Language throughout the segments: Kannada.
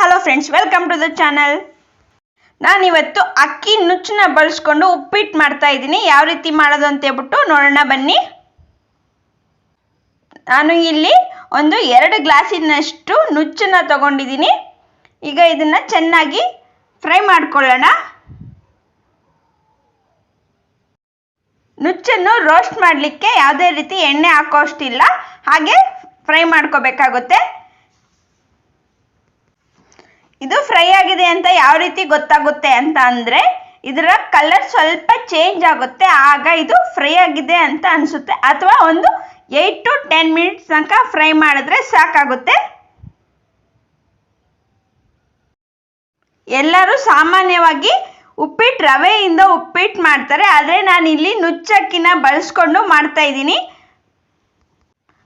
Hello friends, welcome to the channel. ನಾನಿವತ್ತು ಅಕ್ಕಿ ನುಚ್ಚನ್ನ ಬಳಸ್ಕೊಂಡು ಉಪ್ಪಿಟ್ಟು ಮಾಡ್ತಾ ಇದ್ದೀನಿ. ಯಾವ ರೀತಿ ಮಾಡೋದು ಅಂತ ಹೇಳ್ಬಿಟ್ಟು ನೋಡೋಣ ಬನ್ನಿ. ನಾನು ಇಲ್ಲಿ ಒಂದು ಎರಡು ಗ್ಲಾಸಿನಷ್ಟು ನುಚ್ಚನ್ನ ತಗೊಂಡಿದ್ದೀನಿ. ಈಗ ಇದನ್ನು ಚೆನ್ನಾಗಿ ಫ್ರೈ ಮಾಡ್ಕೊಳ್ಳೋಣ. ನುಚ್ಚನ್ನು ರೋಸ್ಟ್ ಮಾಡಲಿಕ್ಕೆ ಯಾವುದೇ ರೀತಿ ಎಣ್ಣೆ ಹಾಕೋ ಅಷ್ಟಿಲ್ಲ ಹಾಗೆ ಫ್ರೈ ಮಾಡ್ಕೋಬೇಕಾಗುತ್ತೆ. ಇದು ಫ್ರೈ ಆಗಿದೆ ಅಂತ ಯಾವ ರೀತಿ ಗೊತ್ತಾಗುತ್ತೆ ಅಂತ ಅಂದರೆ, ಇದರ ಕಲರ್ ಸ್ವಲ್ಪ ಚೇಂಜ್ ಆಗುತ್ತೆ, ಆಗ ಇದು ಫ್ರೈ ಆಗಿದೆ ಅಂತ ಅನಿಸುತ್ತೆ. ಅಥವಾ ಒಂದು ಏಯ್ಟ್ ಟು ಟೆನ್ ಮಿನಿಟ್ಸ್ ತನಕ ಫ್ರೈ ಮಾಡಿದ್ರೆ ಸಾಕಾಗುತ್ತೆ. ಎಲ್ಲರೂ ಸಾಮಾನ್ಯವಾಗಿ ಉಪ್ಪಿಟ್ಟು ರವೆಯಿಂದ ಉಪ್ಪಿಟ್ಟು ಮಾಡ್ತಾರೆ, ಆದರೆ ನಾನು ಇಲ್ಲಿ ನುಚ್ಚಕ್ಕಿನ ಬಳಸ್ಕೊಂಡು ಮಾಡ್ತಾ ಇದ್ದೀನಿ.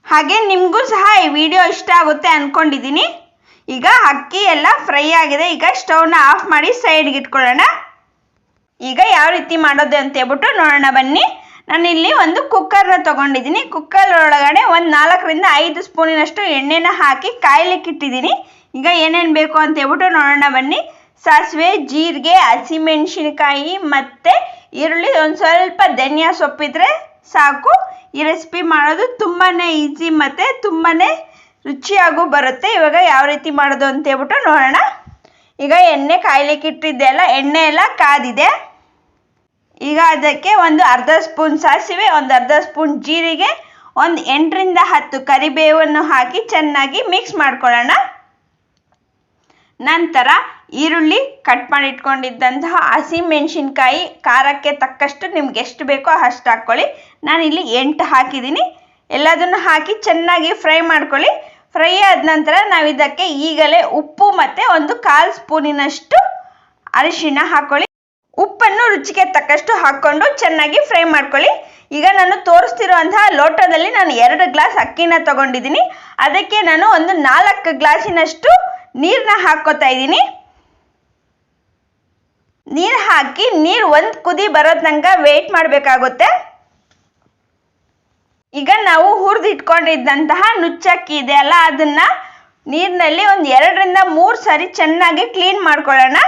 ಹಾಗೆ ನಿಮಗೂ ಸಹ ಈ ವಿಡಿಯೋ ಇಷ್ಟ ಆಗುತ್ತೆ ಅಂದ್ಕೊಂಡಿದ್ದೀನಿ ಈಗ ಅಕ್ಕಿ ಎಲ್ಲ ಫ್ರೈ ಆಗಿದೆ. ಈಗ ಸ್ಟೌವ್ನ ಆಫ್ ಮಾಡಿ ಸೈಡ್ಗೆ ಇಟ್ಕೊಳ್ಳೋಣ. ಈಗ ಯಾವ ರೀತಿ ಮಾಡೋದು ಅಂತ ಹೇಳ್ಬಿಟ್ಟು ನೋಡೋಣ ಬನ್ನಿ. ನಾನು ಇಲ್ಲಿ ಒಂದು ಕುಕ್ಕರ್ನ ತೊಗೊಂಡಿದ್ದೀನಿ. ಕುಕ್ಕರ್ ಒಳಗಡೆ ಒಂದು ನಾಲ್ಕರಿಂದ ಐದು ಸ್ಪೂನಿನಷ್ಟು ಎಣ್ಣೆನ ಹಾಕಿ ಕಾಯಲಿಕ್ಕೆ ಇಟ್ಟಿದ್ದೀನಿ. ಈಗ ಏನೇನು ಬೇಕು ಅಂತ ಹೇಳ್ಬಿಟ್ಟು ನೋಡೋಣ ಬನ್ನಿ. ಸಾಸಿವೆ, ಜೀರಿಗೆ ಹಸಿಮೆಣಸಿನಕಾಯಿ ಮತ್ತು ಈರುಳ್ಳಿ, ಒಂದು ಸ್ವಲ್ಪ ಧನಿಯಾ ಸೊಪ್ಪಿದ್ರೆ ಸಾಕು. ಈ ರೆಸಿಪಿ ಮಾಡೋದು ತುಂಬಾ ಈಸಿ ಮತ್ತು ತುಂಬಾ ರುಚಿಯಾಗೂ ಬರುತ್ತೆ. ಇವಾಗ ಯಾವ ರೀತಿ ಮಾಡೋದು ಅಂತ ಹೇಳ್ಬಿಟ್ಟು ನೋಡೋಣ. ಈಗ ಎಣ್ಣೆ ಕಾಯ್ಲಿಕ್ಕೆ ಇಟ್ಟಿದ್ದೆ ಅಲ್ಲ, ಎಣ್ಣೆ ಎಲ್ಲ ಕಾದಿದೆ. ಈಗ ಅದಕ್ಕೆ ಒಂದು ಅರ್ಧ ಸ್ಪೂನ್ ಸಾಸಿವೆ, ಒಂದು ಅರ್ಧ ಸ್ಪೂನ್ ಜೀರಿಗೆ, ಒಂದು ಎಂಟರಿಂದ ಹತ್ತು ಕರಿಬೇವನ್ನು ಹಾಕಿ ಚೆನ್ನಾಗಿ ಮಿಕ್ಸ್ ಮಾಡ್ಕೊಳ್ಳೋಣ. ನಂತರ ಈರುಳ್ಳಿ ಕಟ್ ಮಾಡಿಟ್ಕೊಂಡಿದ್ದಂತಹ ಹಸಿಮೆಣಸಿನ್ಕಾಯಿ ಹಸಿ ಮೆಣಸಿನ್ಕಾಯಿ ಖಾರಕ್ಕೆ ತಕ್ಕಷ್ಟು ನಿಮ್ಗೆ ಎಷ್ಟು ಬೇಕೋ ಅಷ್ಟು ಹಾಕ್ಕೊಳ್ಳಿ. ನಾನಿಲ್ಲಿ ಎಂಟು ಹಾಕಿದ್ದೀನಿ. ಎಲ್ಲದನ್ನು ಹಾಕಿ ಚೆನ್ನಾಗಿ ಫ್ರೈ ಮಾಡ್ಕೊಳ್ಳಿ. ಫ್ರೈ ಆದ ನಂತರ ನಾವು ಇದಕ್ಕೆ ಈಗಲೇ ಉಪ್ಪು ಮತ್ತು ಒಂದು ಕಾಲು ಸ್ಪೂನಿನಷ್ಟು ಅರಿಶಿನ ಹಾಕ್ಕೊಳ್ಳಿ ಉಪ್ಪನ್ನು ರುಚಿಗೆ ತಕ್ಕಷ್ಟು ಹಾಕ್ಕೊಂಡು ಚೆನ್ನಾಗಿ ಫ್ರೈ ಮಾಡ್ಕೊಳ್ಳಿ. ಈಗ ನಾನು ತೋರಿಸ್ತಿರುವಂತಹ ಲೋಟದಲ್ಲಿ ನಾನು ಎರಡು ಗ್ಲಾಸ್ ಅಕ್ಕಿನ ತಗೊಂಡಿದ್ದೀನಿ. ಅದಕ್ಕೆ ನಾನು ಒಂದು ನಾಲ್ಕು ಗ್ಲಾಸಿನಷ್ಟು ನೀರನ್ನ ಹಾಕ್ಕೋತಾ ಇದ್ದೀನಿ. ನೀರು ಹಾಕಿ ನೀರು ಒಂದು ಕುದಿ ಬರೋ ತನಕ ವೇಟ್ ಮಾಡಬೇಕಾಗುತ್ತೆ. ಈಗ ನಾವು ಹುರಿದು ಇಟ್ಕೊಂಡಿದ್ದಂತಹ ನುಚ್ಚಕ್ಕಿ ಇದೆ ಅಲ್ಲ, ಅದನ್ನ ನೀರಿನಲ್ಲಿ ಒಂದು ಎರಡರಿಂದ ಮೂರು ಸಾರಿ ಚೆನ್ನಾಗಿ ಕ್ಲೀನ್ ಮಾಡ್ಕೊಳ್ಳೋಣ.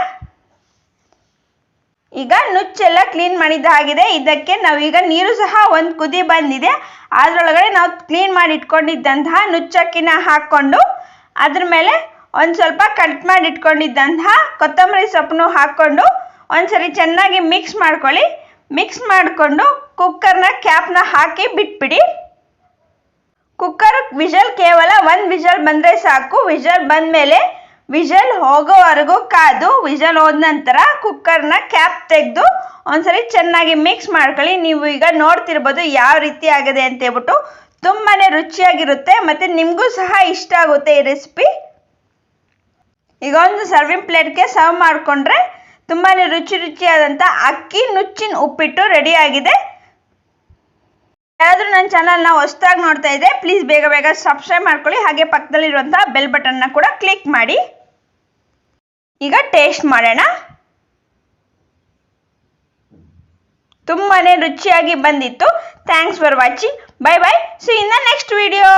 ಈಗ ನುಚ್ಚೆಲ್ಲ ಕ್ಲೀನ್ ಮಾಡಿದ್ದಾಗಿದೆ ಇದಕ್ಕೆ ನಾವೀಗ ನೀರು ಸಹ ಒಂದು ಕುದಿ ಬಂದಿದೆ. ಅದರೊಳಗಡೆ ನಾವು ಕ್ಲೀನ್ ಮಾಡಿ ಇಟ್ಕೊಂಡಿದ್ದಂತಹ ನುಚ್ಚಕ್ಕಿನ ಹಾಕ್ಕೊಂಡು, ಅದ್ರ ಮೇಲೆ ಒಂದು ಸ್ವಲ್ಪ ಕಟ್ ಮಾಡಿ ಇಟ್ಕೊಂಡಿದ್ದಂತಹ ಕೊತ್ತಂಬರಿ ಸೊಪ್ಪನ್ನು ಹಾಕ್ಕೊಂಡು, ಒಂದ್ಸರಿ ಚೆನ್ನಾಗಿ ಮಿಕ್ಸ್ ಮಾಡ್ಕೊಳ್ಳಿ. ಮಿಕ್ಸ್ ಮಾಡಿಕೊಂಡು ಕುಕ್ಕರ್ನ ಕ್ಯಾಪ್ನ ಹಾಕಿ ಬಿಟ್ಬಿಡಿ. ಕುಕ್ಕರ್ ವಿಷಲ್ ಕೇವಲ ಒಂದು ವಿಷಲ್ ಬಂದರೆ ಸಾಕು. ವಿಷಲ್ ಬಂದಮೇಲೆ ವಿಷಲ್ ಹೋಗೋವರೆಗೂ ಕಾದು. ವಿಷಲ್ ಹೋದ ನಂತರ ಕುಕ್ಕರ್ನ ಕ್ಯಾಪ್ ತೆಗೆದು ಒಂದ್ಸರಿ ಚೆನ್ನಾಗಿ ಮಿಕ್ಸ್ ಮಾಡ್ಕೊಳ್ಳಿ. ನೀವು ಈಗ ನೋಡ್ತಿರ್ಬೋದು ಯಾವ ರೀತಿ ಆಗಿದೆ ಅಂತ ಹೇಳ್ಬಿಟ್ಟು. ತುಂಬಾ ರುಚಿಯಾಗಿರುತ್ತೆ ಮತ್ತು ನಿಮಗೂ ಸಹ ಇಷ್ಟ ಆಗುತ್ತೆ ಈ ರೆಸಿಪಿ ಈಗ ಒಂದು ಸರ್ವಿಂಗ್ ಪ್ಲೇಟ್ಗೆ ಸರ್ವ್ ಮಾಡಿಕೊಂಡ್ರೆ ತುಂಬಾ ರುಚಿ ರುಚಿಯಾದಂಥ ಅಕ್ಕಿ ನುಚ್ಚಿನ ಉಪ್ಪಿಟ್ಟು ರೆಡಿ ಆಗಿದೆ. ಯಾರಾದರೂ ನನ್ನ ಚಾನಲ್ನ ಹೊಸದಾಗಿ ನೋಡ್ತಾ ಇದ್ದರೆ ಪ್ಲೀಸ್ ಬೇಗ ಬೇಗ ಸಬ್ಸ್ಕ್ರೈಬ್ ಮಾಡ್ಕೊಳ್ಳಿ. ಹಾಗೆ ಪಕ್ಕದಲ್ಲಿರುವಂಥ ಬೆಲ್ ಬಟನ್ನ ಕೂಡ ಕ್ಲಿಕ್ ಮಾಡಿ. ಈಗ ಟೇಸ್ಟ್ ಮಾಡೋಣ. ತುಂಬಾ ರುಚಿಯಾಗಿ ಬಂದಿತ್ತು. Thanks for watching bye bye so ಇನ್ನ ನೆಕ್ಸ್ಟ್ ವಿಡಿಯೋ